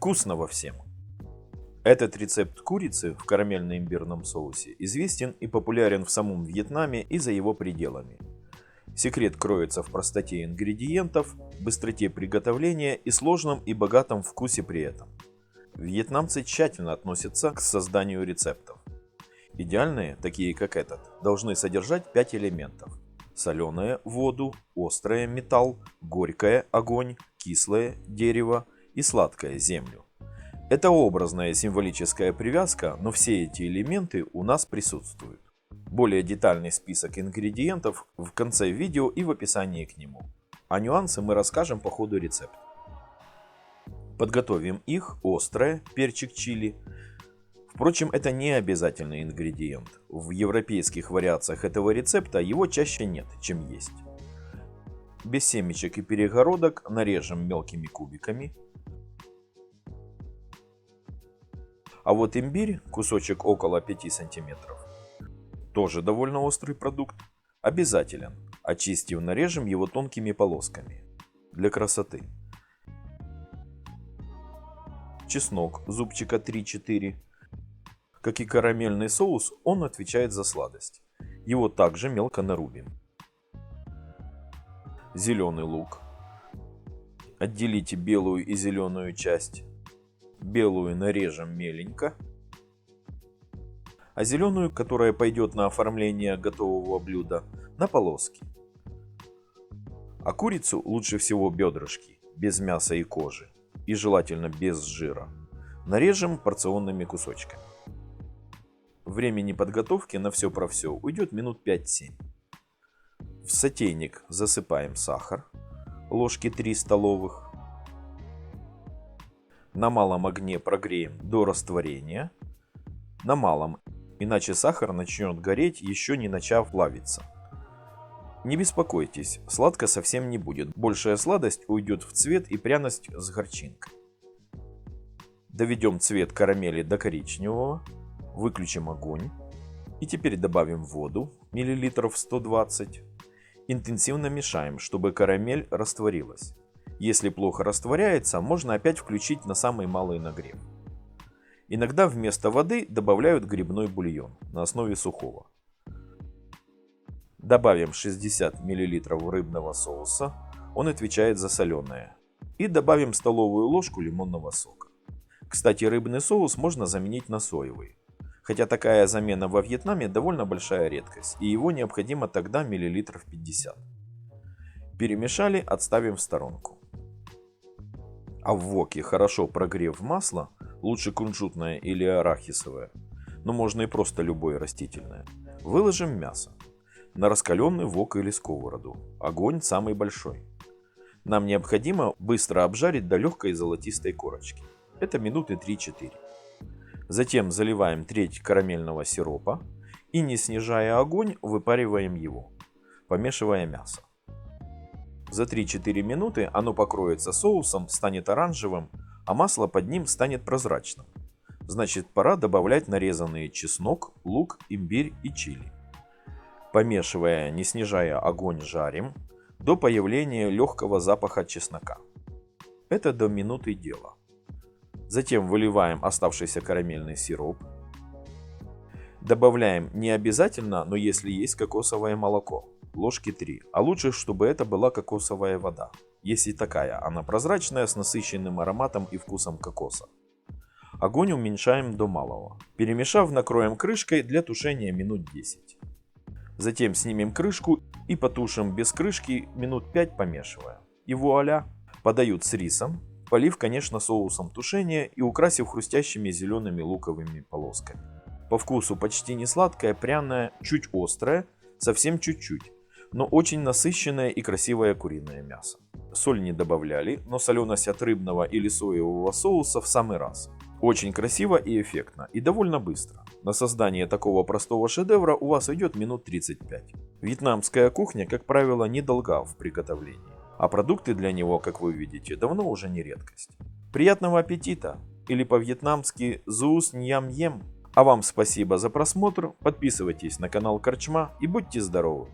Вкусного всем! Этот рецепт курицы в карамельно-имбирном соусе известен и популярен в самом Вьетнаме и за его пределами. Секрет кроется в простоте ингредиентов, быстроте приготовления и сложном и богатом вкусе при этом. Вьетнамцы тщательно относятся к созданию рецептов. Идеальные, такие как этот, должны содержать 5 элементов. Соленое – воду, острое – металл, горькое – огонь, кислое – дерево и сладкое – землю. Это образная символическая привязка, но все эти элементы у нас присутствуют. Более детальный список ингредиентов в конце видео и в описании к нему. А нюансы мы расскажем по ходу рецепта. Подготовим их, острое, перчик чили. Впрочем, это не обязательный ингредиент. В европейских вариациях этого рецепта его чаще нет, чем есть. Без семечек и перегородок нарежем мелкими кубиками. А вот имбирь, кусочек около 5 сантиметров, тоже довольно острый продукт, обязателен. Очистив, нарежем его тонкими полосками. Для красоты. Чеснок зубчика 3-4. Как и карамельный соус, он отвечает за сладость. Его также мелко нарубим. Зеленый лук. Отделите белую и зеленую часть. Белую нарежем меленько а зеленую, которая пойдет на оформление готового блюда, на полоски. А курицу лучше всего бедрышки, без мяса и кожи, и желательно без жира. Нарежем порционными кусочками. Времени подготовки на все про все уйдет минут 5-7. В сотейник засыпаем сахар, ложки 3 столовых. На малом огне прогреем до растворения. На малом иначе сахар начнет гореть, еще не начав плавиться. Не беспокойтесь, сладко совсем не будет. Большая сладость уйдет в цвет и пряность с горчинкой. Доведем цвет карамели до коричневого, выключим огонь и теперь добавим воду, миллилитров 120. Интенсивно мешаем, чтобы карамель растворилась. Если плохо растворяется, можно опять включить на самый малый нагрев. Иногда вместо воды добавляют грибной бульон на основе сухого. Добавим 60 мл рыбного соуса, он отвечает за соленое. И добавим столовую ложку лимонного сока. Кстати, рыбный соус можно заменить на соевый. Хотя такая замена во Вьетнаме довольно большая редкость, и его необходимо тогда миллилитров 50. Перемешали, отставим в сторонку. А в воке, хорошо прогрев масло, лучше кунжутное или арахисовое, но можно и просто любое растительное. Выложим мясо. На раскаленный вок или сковороду. Огонь самый большой. Нам необходимо быстро обжарить до легкой золотистой корочки. Это минуты 3-4. Затем заливаем треть карамельного сиропа и, не снижая огонь, выпариваем его, помешивая мясо. За 3-4 минуты оно покроется соусом, станет оранжевым, а масло под ним станет прозрачным. Значит пора добавлять нарезанный чеснок, лук, имбирь и чили. Помешивая, не снижая огонь, жарим до появления легкого запаха чеснока. Это до минуты дела. Затем выливаем оставшийся карамельный сироп. Добавляем не обязательно, но если есть кокосовое молоко, ложки 3, а лучше, чтобы это была кокосовая вода. Если такая, она прозрачная, с насыщенным ароматом и вкусом кокоса. Огонь уменьшаем до малого. Перемешав, накроем крышкой для тушения минут 10. Затем снимем крышку и потушим без крышки минут 5 помешивая. И вуаля! Подают с рисом, полив, конечно, соусом тушения и украсив хрустящими зелеными луковыми полосками. По вкусу почти не сладкое, пряное, чуть острое, совсем чуть-чуть, но очень насыщенное и красивое куриное мясо. Соль не добавляли, но соленость от рыбного или соевого соуса в самый раз. Очень красиво и эффектно, и довольно быстро. На создание такого простого шедевра у вас идет минут 35. Вьетнамская кухня, как правило, недолга в приготовлении, а продукты для него, как вы видите, давно уже не редкость. Приятного аппетита! Или по-вьетнамски «зус ньям ем». А вам спасибо за просмотр, подписывайтесь на канал Корчма и будьте здоровы!